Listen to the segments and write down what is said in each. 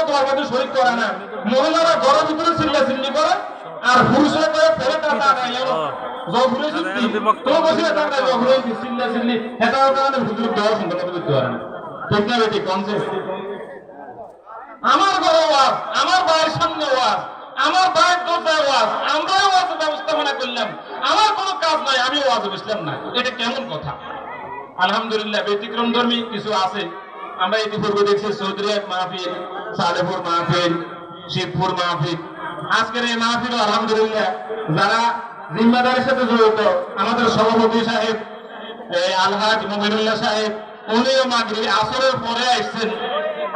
তো তোমার মধ্যে শরীর করে না। মহিলারা ঘরের ভিতরে চিল্লা চিল্লি করে আর পুরুষরা করে ফেলে টাকা আনাই জঘুরে চিল্লি তো বসে টাকা জঘুরে চিল্লা চিল্লি হেতার কারণে ভিতরে দেওয়া সম্পন্ন করতে পারে না ঠিক না। বেটি কনসেপ্ট আমার ঘরে ওয়াজ আমার সামনে ওয়াজ আমার ওয়াজ আমরাও ওয়াজের ব্যবস্থাপনা করলাম। আমার কোনো কাজ নাই আমি ওয়াজ বসলাম না। এটা কেমন কথা? আলহামদুলিল্লাহ ব্যতিক্রম ধর্মী কিছু আছে। আমরা ইতিপূর্বে দেখছি চৌধুরী এক মাহফিল, সালেপুর মাহফিল, শিবপুর মাহফিল। আজকের এই মাহফিল, আলহামদুলিল্লাহ, যারা জিম্মাদারের সাথে জড়িত, আমাদের সভাপতি সাহেব আলহাজ মুমিনুল্লাহ সাহেব, উনিও মাগরিব আসরের পরে আসছেন,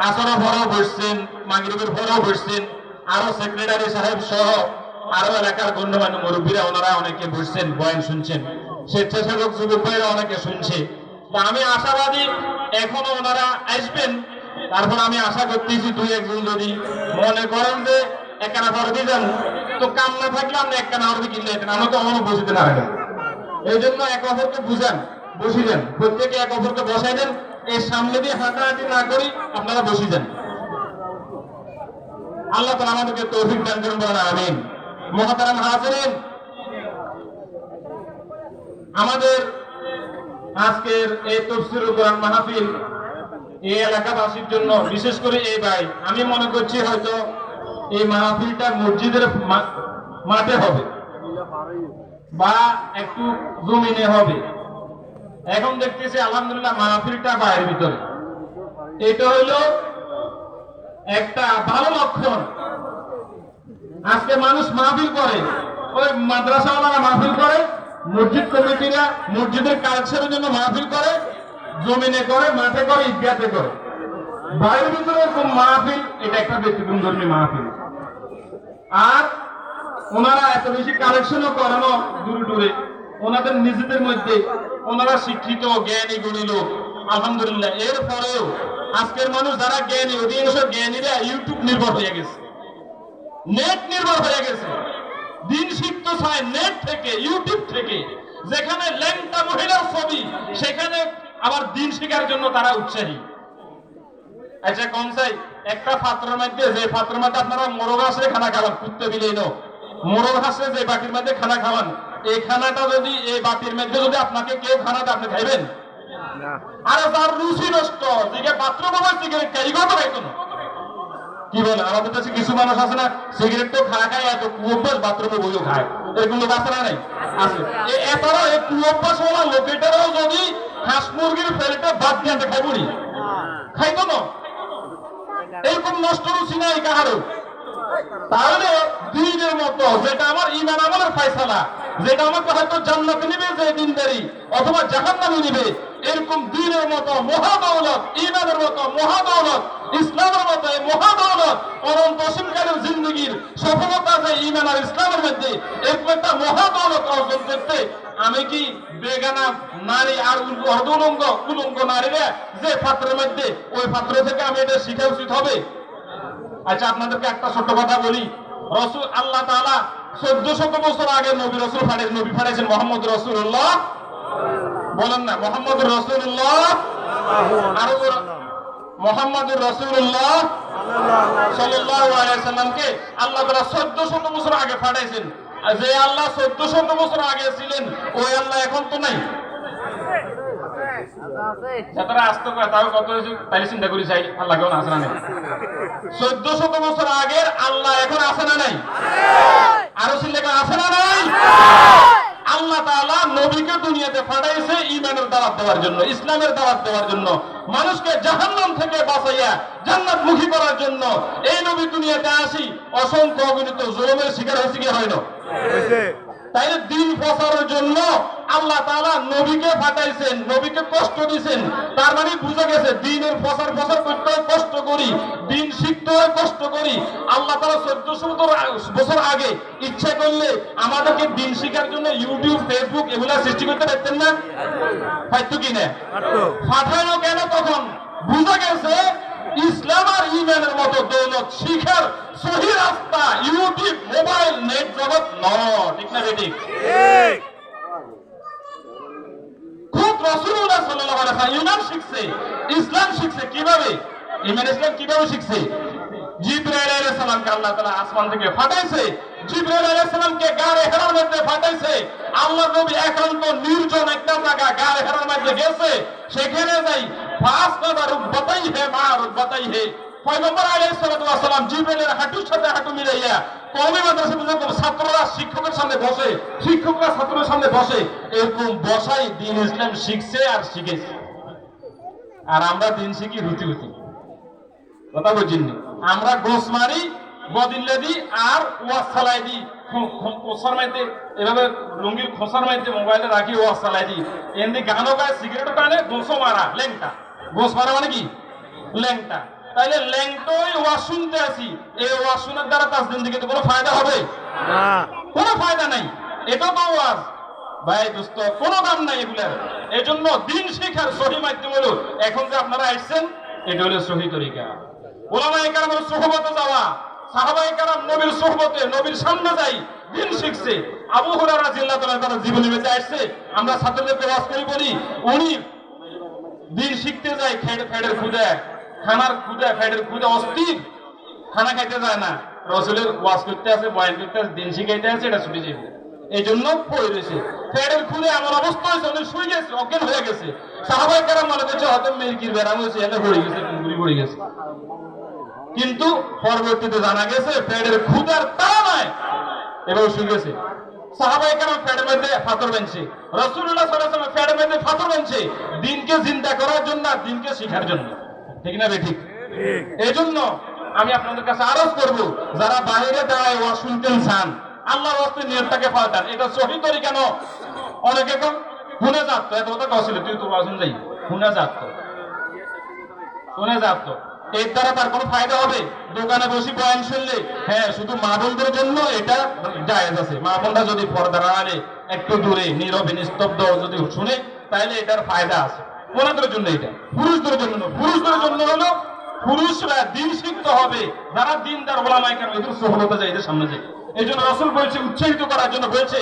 আসরের পরেও বসছেন, মাগরিবের পরেও বসছেন। আরও সেক্রেটারি সাহেব সহ আরও এলাকার গণ্যমান্য মুরব্বীরা, ওনারা অনেকে বসছেন, বয়ান শুনছেন। স্বেচ্ছাসেবক যুবক ভাইরা অনেকে শুনছে। আমি আশাবাদী এখনও ওনারা আসবেন। তারপর আমি আশা করতেছি দুই একজন যদি মনে করেন যে একখানা তো কাম না থাকলে আপনি একখানা আমরা তো অমন বসিতে না এই জন্য এক অপরকে প্রত্যেকে এক অপরকে এর সামনে দিয়ে হাঁটাহাঁটি না করি আপনারা বসি যান আল্লাহ তালা আমাদেরকে তৌফিক দান করুন বলেন, আমিন। মহাতারাম আমাদের আজকের এই তফসিরুল কোরআন মাহফিল এই এলাকাবাসীর জন্য, বিশেষ করে এই ভাই, আমি মনে করছি হয়তো এই মাহফিলটা মসজিদের মাঠে হবে বা একটু জমিনে হবে। এখন দেখতেছি, আলহামদুলিল্লাহ, মাহফিলটা বাইরের ভিতরে। এটা হইল একটা ভালো লক্ষণ। আজকে মানুষ মাহফিল করে, ওই মাদ্রাসাওয়ালারা মাহফিল করে মসজিদ কমিটিরা মসজিদের কালচারের জন্য মাহফিল করে, জমিনে করে, মাঠে করে, ঈদগাতে করে। বাইরের ভিতরে এরকম মাহফিল, এটা একটা ব্যক্তিগত ধর্মী মাহফিল। আর ওনারা এত বেশি কালেকশনও করানো দূরে দূরে। ওনাদের নিজেদের মধ্যে ওনারা শিক্ষিত, জ্ঞানী, গুণী লোক। আলহামদুলিল্লাহ এর পরেও আজকের মানুষ যারা জ্ঞানী, অধিকাংশ জ্ঞানীরা ইউটিউব নির্ভর হয়ে গেছে। নেট নির্ভর হয়ে গেছে। দিন শিখতে চায় নেট থেকে ইউটিউব থেকে। যেখানে ল্যাংটা মহিলার ছবি সেখানে আবার দিন শেখার জন্য তারা উৎসাহী। আচ্ছা কোন চাই একটা পাত্রের মধ্যে যে পাত্রের মধ্যে আপনারা মোরগ আসলে খানা খাওয়ান কুত্তে বিলে নো মোরগ হাসলে যে বাটির মধ্যে খানা খাওয়ান। এই খানাটা যদি এই বাটির মধ্যে যদি আপনাকে কেউ খানা দেয় আপনি খাইবেন? আরে তার রুচি নষ্ট। দিকে পাত্র বাবা সিগারেট খাই গো তো না। কি বলে? আমাদের কাছে কিছু মানুষ আছে না সিগারেট তো খায় খায়, এত কুঅভ্যাস বাথরুমে বইও খায়। এরকম লোক আছে না নাই? আছে। এ- এতারও এই কুঅভ্যাস হওয়া লোকেটারও যদি হাঁস মুরগির ফেলেটা বাদ দিয়ে খাইব নি? খাইতো না? এরকম নষ্ট রুচি নাই কাহারও। তাহলে দিনের মতো, যেটা আমার ইমান আমলের ফয়সালা, যেটা আমাকে হয়তো জান্নাত নিবে যে দিনদারি, অথবা জাহান্নামে নিবে, এরকম দিনের মতো মহাদৌলত ইমানের মতো মহাদৌলত ইসলামের এই মহাদৌলত অনন্ত অসীমকালের জিন্দগির সফলতা যে ইমান আর ইসলামের মধ্যে, এরকম একটা মহাদৌলত অর্জন করতে আমি কি বেগানা নারী আর অর্ধুলঙ্গ উলঙ্গ নারীরা যে পাত্রের মধ্যে, ওই পাত্র থেকে আমি এটা শিখা উচিত হবে? আচ্ছা আপনাদেরকে একটা ছোট্ট কথা বলি। রসুল আল্লাহ তাআলা চোদ্দ শত বছর আগে নবী রসুল ফাড়ে নবী ফাড়াইছেন মোহাম্মদ রসুল্লাহ। বলেন না, মোহাম্মদ রসুল্লাহ। আরও মোহাম্মদুর রসুল্লাহ সাল্লামকে আল্লাহ তাআলা চোদ্দ শত বছর আগে আর যে আল্লাহ চোদ্দ শত বছর আগে ছিলেন, ওই আল্লাহ এখন তো নাই। চিন্তা চাই আল্লাহ আসে নাই? আগের আল্লাহ এখন আছে না নাই? আরও চিন্তা আছে না নাই? আল্লাহ তালা নবীকে দুনিয়াতে ফাটাইছে ইমানের দাওয়াত দেওয়ার জন্য, ইসলামের দাওয়াত দেওয়ার জন্য। মানুষকে জাহান্নাম থেকে বাঁচাইয়া জান্নাত মুখী করার জন্য এই নবী দুনিয়াতে আসি। অসংখ্য অগণিত জোরমের শিকার হয়েছে কি হয় না? তাইলে দিন প্রচারের জন্য আল্লাহ তাআলা নবীকে পাঠাইছেন নবীকে কষ্ট দিয়েছেন তার মানে বুঝে গেছে দিনের প্রচার প্রচার করতে কষ্ট করি। দিন শিখতে হয় কষ্ট করি। আল্লাহ তাআলা চোদ্দশো বছর আগে ইচ্ছা করলে আমাদেরকে দিন শিখার জন্য ইউটিউব ফেসবুক এগুলা সৃষ্টি করতে পারতেন না? হয়তো কি না পাঠানো কেন তখন? বুঝে গেছে ইসলাম আর ইমানের মতো দৌলত শিখার সহি রাস্তা ইউটিউব মোবাইল নেট জগৎ ন ঠিক না বেঠিক খুব রসুল্লাহ ওয়াসাল্লাম ইমান শিখছে। ইসলাম শিখছে কীভাবে? ইমান ইসলাম কীভাবে শিখছে? জিব্রাইল আলাইহিস সালামকে আল্লাহ তাআলা আসমান থেকে পাঠাইছে জিব্রাইল আলাইহিস সালামকে গারে হেরার মধ্যে আল্লাহ নবী একান্ত নির্জন একটা জায়গা গারে হেরার মধ্যে গেছে। সেখানে যাই আমরা গোস মারি বদিল্লে দিই আর ওয়াজ চালাই দিই। খোসার মাইতে, এভাবে লুঙ্গির খোসার মাইতে মোবাইলে রাখি, ওয়াজ চালাই দিই। এমনি গানও গায়ে, সিগারেটও টানে, গোসও মারা ল্যাংটা গোস মারা মানে কি? ল্যাংটা। তাইলে ল্যাংটোই ওয়াজ শুনতে আসি এই ওয়াজ শোনার দ্বারা তার জিন্দিগিতে কোনো ফায়দা হবে? কোনো ফায়দা নাই। এটা তো ওয়াজ। ভাই দোস্ত কোনো দাম নাই এগুলার। এই জন্য দিন শিখার সহি মাধ্যম হলো এখন যে আপনারা আসছেন এটা হলো সহি তরিকা। ওলামায়ে কারামের সোহবতে যাওয়া সাহাবায়ে কারাম নবীর সোহবতে নবীর সামনে যাই দিন শিখছে। আবু হুরায়রা তাআলা তার জীবনী বেঁচে আসছে। আমরা ছাত্রদেরকে ওয়াজ করি বলি উনি দিন শিখতে যায় ফেড ফেডের খুদে খানার খুদে ফেডের খুদে অস্থির। খানা খাইতে যায় না। রসুলের ওয়াজ করতে আছে, বয়ান করতে আছে, দিন শিখাইতে আছে, এটা ছুটি যাবে এই জন্য পড়ে রয়েছে। ফেডের খুলে এমন অবস্থা হয়েছে, অনেক শুয়ে গেছে, অজ্ঞান হয়ে গেছে। সাহাবাই কারা মনে করছে, হয়তো মেরকির বেড়াম হয়েছে, এনে পড়ে গেছে ঘুরি পড়ে গেছে। কিন্তু পরবর্তীতে জানা গেছে ফেডের খুদার তা নয় এবার শুয়ে গেছে। সাহাবাই কারণ ফেডের ফাতর বানছে। রসুল্লাহ সাল্লাহ ফেডের মধ্যে ফাতর বানছে। দিনকে চিন্তা করার জন্য আর দিনকে শিখার জন্য। ঠিক না বে ঠিক? এই জন্য আমি আপনাদের কাছে আরজ করব যারা বাইরে দাঁড়ায় ওয়া শুনতেন চান আল্লাহর হস্তে নিয়তটাকে পাল্টান। এটা সহি তরি কেন অনেকে কম শুনে যাত এত কথা কছিল তুই তো বাসন যাই শুনে যাত শুনে যাত এর দ্বারা তার কোনো ফায়দা হবে? দোকানে বসে বয়ান শুনলে। হ্যাঁ শুধু মা বোনদের জন্য এটা জায়েজ আছে। মা বোনরা যদি পর্দা আনে, একটু দূরে, নীরবে, নিস্তব্ধ যদি শুনে তাহলে এটার ফায়দা আছে। ওনাদের জন্য এটা। পুরুষদের জন্য পুরুষদের জন্য হলো, পুরুষরা দিন শিখতে হবে। যারা দিনদার ওলামাইকার এদের সফলতা যায় এদের সামনে যায় এই জন্য রসুল বলছে উৎসাহিত করার জন্য বলছে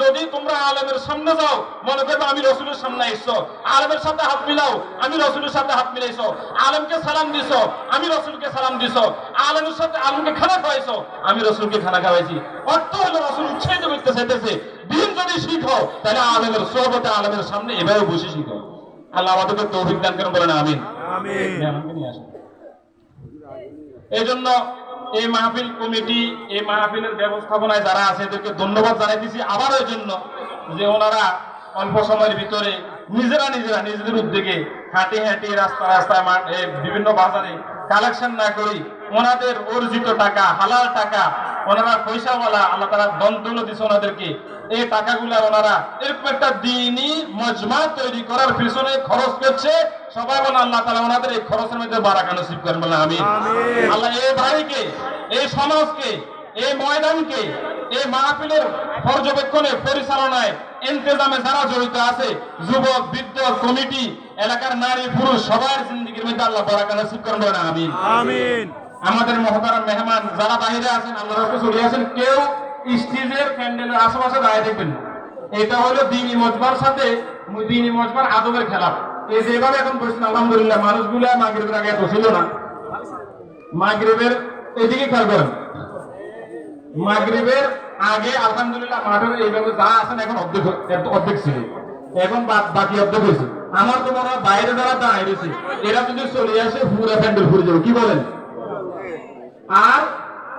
যদি তোমরা আলমের সামনে যাও মনে করবে আমি রসুলের সামনে এসছো। আলমের সাথে হাত মিলাও আমি রসুলের সাথে হাত মিলাইছো। আলমকে সালাম দিছো আমি রসুলকে সালাম দিছো। আলমের সাথে আলমকে খানা খাওয়াইছো আমি রসুলকে খানা খাওয়াইছি। অর্থ হলো রসুল উৎসাহিত করতে চাইতেছে দিন যদি শিখো তাহলে আলমের সোহবতে আলমের সামনে এভাবে বসে শিখো আল্লাহ আমাদেরকে তৌফিক দান করেন বলেন আমিন। এই জন্য এই মাহফিল কমিটি, এই মাহফিলের ব্যবস্থাপনায় যারা আছে, এদেরকে ধন্যবাদ জানাইতেছি আবার এই জন্য যে ওনারা অল্প সময়ের ভিতরে নিজেরা নিজেরা নিজেদের উদ্যোগে হাঁটি হাঁটি রাস্তা রাস্তায় বিভিন্ন বাজারে কালেকশন না করি ওনাদের অর্জিত টাকা, হালাল টাকা, ওনারা পয়সাওয়ালা, আল্লাহ তারা দন্তল দিছে ওনাদেরকে। এই টাকাগুলা ওনারা এরকম একটা দিনই মজমা তৈরি করার পিছনে খরচ করছে। সবাই বলে আল্লাহ তালা ওনাদের এই খরচের মধ্যে বারাকা নসিব করেন বলে আমি আল্লাহ এই ভাইকে এই সমাজকে এই ময়দানকে এই মাহফিলের পর্যবেক্ষণে পরিচালনায় ইন্তজামে যারা জড়িত আছে যুবক বৃদ্ধ কমিটি এলাকার নারী পুরুষ সবার জিন্দগির মধ্যে আল্লাহ বারাকা নসিব করেন বলে আমি আমিন। আমাদের মহতারাম মেহমান যারা বাইরে আছেন আল্লাহ রাস্তা চলে আছেন কেউ স্টেজের প্যান্ডেলের আশেপাশে দাঁড়িয়ে দেখবেন। এটা হলো দিনী মজবার সাথে দিনী মজবার আদবের খেলা। এই এখন বলছেন আলহামদুলিল্লাহ মাগরিবের আগে এত ছিল না। মাগরিবের, এদিকে খেয়াল করেন। মাগরিবের আগে, আলহামদুলিল্লাহ, মাঠের এইভাবে যা আছেন এখন অর্ধেক অর্ধেক ছিল। এখন বাকি অর্ধেক হয়েছে। আমার তো মনে হয় বাইরে যারা দাঁড়িয়ে এরা যদি চলে আসে, পুরো প্যান্ডেল ঘুরে যাবে। কি বলেন? আর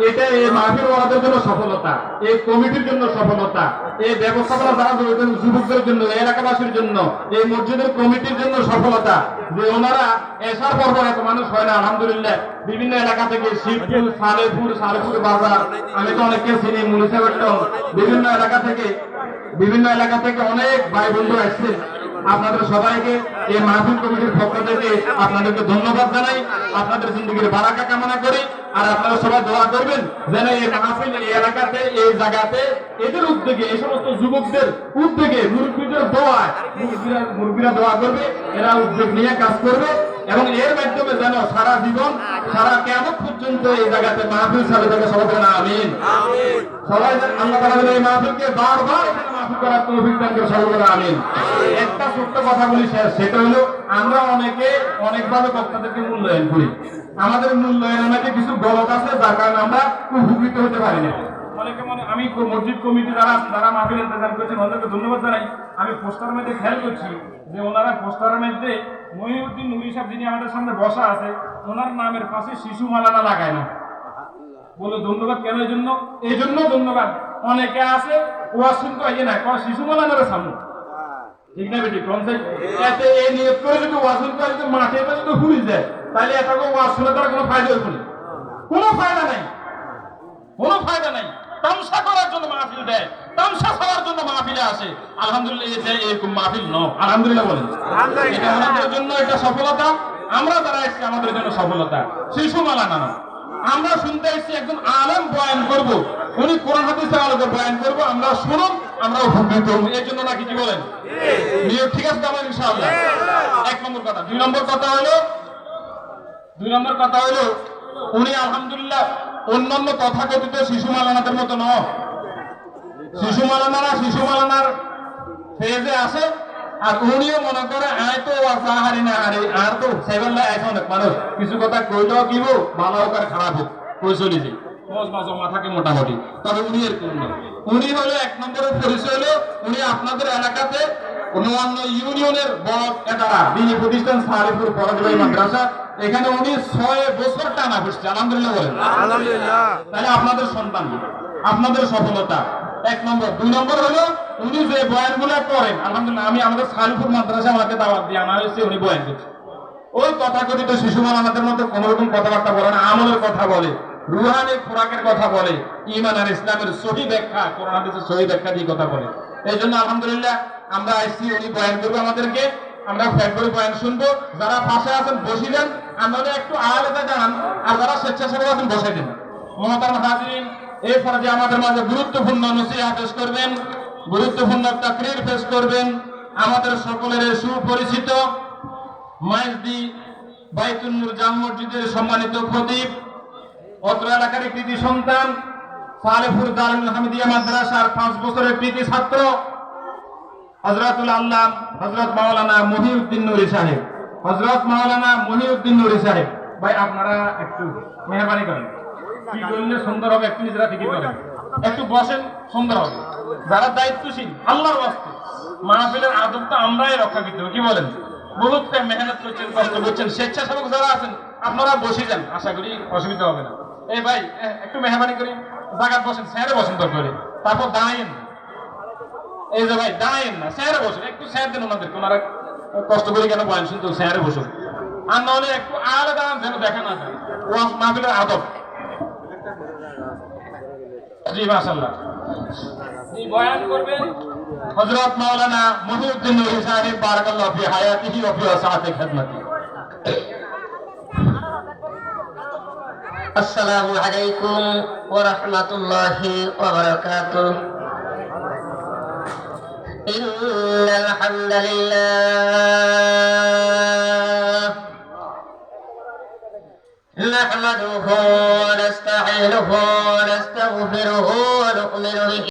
এটা এই মাহফিল ওয়াদের জন্য সফলতা, এই কমিটির জন্য সফলতা, এই ব্যবস্থাপনা যারা জড়িত যুবকদের জন্য, এই এলাকাবাসীর জন্য, এই মসজিদের কমিটির জন্য সফলতা। যে ওনারা এসার পর এত মানুষ হয় না, আলহামদুলিল্লাহ। বিভিন্ন এলাকা থেকে শিবপুর, সালেপুর সালেপুর বাজার, আমি তো অনেককে চিনি মুনিসিপালিটি বিভিন্ন এলাকা থেকে, বিভিন্ন এলাকা থেকে অনেক ভাই বন্ধু আসছে। আপনাদের সবাইকে এই মাহফিল কমিটির পক্ষ থেকে আপনাদেরকে ধন্যবাদ জানাই। আপনাদের জিন্দগির বারাকা কামনা করি। আর আপনারা সবাই দোয়া করবেন যেন এই মাহফিল, এই এলাকাতে, এই জায়গাতে এদের উদ্যোগে, এই সমস্ত যুবকদের উদ্যোগে মুরব্বীদের দোয়ায় মুরব্বীরা মুরব্বীরা দোয়া করবে, এরা উদ্যোগ নিয়ে কাজ করবে। এবং এর মাধ্যমে যেন সারা জীবন সারা কেমন পর্যন্ত এই জায়গাতে মাহফিল চালু থাকে সবাই বলেন আমিন। সবাই যেন আল্লাহ যেন এই মাহফিলকে বারবার এখানে মাহফিল করার তৌফিক দান করে সবাই আমিন। একটা ছোট্ট কথা বলি শেষ, সেটা হলো আমরা অনেকে অনেকভাবে বক্তাদেরকে মূল্যায়ন করি। আমাদের মূল্যায়নের মধ্যে কিছু গলত আছে যার কারণে আমরা উপকৃত হতে পারি না। অনেকে মনে আমি মসজিদ কমিটি যারা যারা মাহফিল ইন্তজাম করেছেন ওনাদেরকে ধন্যবাদ জানাই। আমি পোস্টারের মধ্যে খেয়াল করছি যে ওনারা পোস্টারের মধ্যে মহিউদ্দিন নুরি সাহেব যিনি আমাদের সামনে বসা আছে, ওনার নামের পাশে শিশু মালানা লাগায় না। বলে ধন্যবাদ কেন এই জন্য? এই জন্য ধন্যবাদ। অনেকে আছে ওয়া শুনতে হয় না, কয় শিশু মালানার সামনে। ঠিক না বেটি, কোন এতে এই নিয়োগ করে যদি ওয়াসুল করে যদি মাঠে এসে যদি হুড়ি দেয়, তাহলে এটাকে ওয়াজ শুনে কোনো ফায়দা হইব না। কোনো ফায়দা নাই। কোনো ফায়দা নাই। তামসা করার জন্য মাহফিল দেয়। তামসা করার জন্য মাহফিলে আসে। আলহামদুলিল্লাহ এটা এরকম মাহফিল ন, আলহামদুলিল্লাহ বলেন। এটা আমাদের জন্য এটা সফলতা। আমরা যারা আমাদের জন্য সফলতা। শিশু মালা না। আমরা শুনতে একজন আলেম বয়ান করব। উনি কোরআন আলোকে বয়ান করব। আমরা শুনুন, আমরা উপকৃত হব। এর জন্য নাকি কি বলেন? ঠিক আছে আমার ইনশাআল্লাহ? এক নম্বর কথা। দুই নম্বর কথা হলো, দুই নম্বর কথা হলো, উনি আলহামদুলিল্লাহ অন্যান্য তথাকথিত শিশু মালানাদের মতো ন শিশু মালানারা শিশু মালানার ফেজে আসে আর উনিও মনে করে আয় তো আসা হারি না হারি আর তো সেবেলা এখন মানুষ কিছু কথা কইলেও কিব ভালো হোক আর খারাপ হোক কই চলি থাকে মোটামুটি। তবে উনি এরকম না উনি হলো এক নম্বরের পরিচয় হলো উনি আপনাদের এলাকাতে অন্যান্য ইউনিয়নের বড় এটারা দিনী প্রতিষ্ঠান পরাজবাই মাদ্রাসা। এখানে উনি ছয় বছর টানা বসছে আলহামদুলিল্লাহ বলেন। আলহামদুলিল্লাহ। তাহলে আপনাদের সন্তান আপনাদের সফলতা? এক নম্বর। দুই নম্বর হলো, উনি যে বয়ানগুলো করেন, আলহামদুলিল্লাহ, আমি আমাদের সালিপুর মাদ্রাসা আমাকে দাওয়াত দিয়ে আনা হয়েছে, উনি বয়ান করছেন। ওই তথাকথিত শিশু মানাদের মধ্যে কোন রকম কথাবার্তা বলে না, আমলের কথা বলে, রুহানি খোরাকের কথা বলে ইমান আর ইসলামের সহি ব্যাখ্যা, কোরআন হাদিসের সহি ব্যাখ্যা দিয়ে কথা বলে। এই জন্য আলহামদুলিল্লাহ, আমরা আইসি, উনি বয়ান করব আমাদেরকে, আমরা ফ্যাক্টরি বয়ান শুনব। যারা পাশে আছেন বসিলেন আমরা একটু আলাদা জানান আর যারা স্বেচ্ছাসেবী আছেন, বসে দিন মমতার হাজিরিন এই ফরজে আমাদের মাঝে গুরুত্বপূর্ণ নসিহা পেশ করবেন, গুরুত্বপূর্ণ তাকরির পেশ করবেন, আমাদের সকলের সুপরিচিত মাইজদি বাইতুল নূর জাম মসজিদের সম্মানিত খতিব, অত্র এলাকার কৃতি সন্তান সালেপুর দারুল হামিদিয়া মাদ্রাসার পাঁচ বছরের কৃতি ছাত্র হজরতুল আল্লাহ হজরত মাওলানা মহিউদ্দিন নুরি সাহেব। হজরত মাওলানা মহিউদ্দিন নুরি সাহেব। ভাই, আপনারা একটু মেহরবানি করেন। কি সুন্দর হবে? একটু নিজেরা ঠিকই একটু বসেন, সুন্দর হবে। যারা দায়িত্বশীল, আল্লাহর মাহফিলের আমরাই রক্ষা করতে হবে কি বলেন? বহুত মেহনত করছেন, কষ্ট করছেন, স্বেচ্ছাসেবক যারা আছেন, আপনারা বসে যান, আশা করি অসুবিধা হবে না। এই ভাই একটু করি জায়গা বসেন, স্যারে বসেন হলে। তারপর দাঁড়াইন এই যে ভাই দাঁড়াইন না, স্যারে বসুন, একটু স্যার দেন ওনারা কষ্ট করে কেন বলেন, শুনতে স্যারে বসুন। আর নাহলে একটু আলাদা যেন দেখা না যায়। মাহফিলের আদব। জি মাশাল্লাহ জি বয়ান করবেন হযরত মাওলানা মহিউদ্দিন নূরি সাহেব বারাকাল্লাহু ফি হায়াতিহি ওয়া ফি ওয়াসাতি খিদমতি السلام عليكم ورحمة الله وبركاته إن الحمد لله نحمده ونستعينه ونستغفره ونؤمن به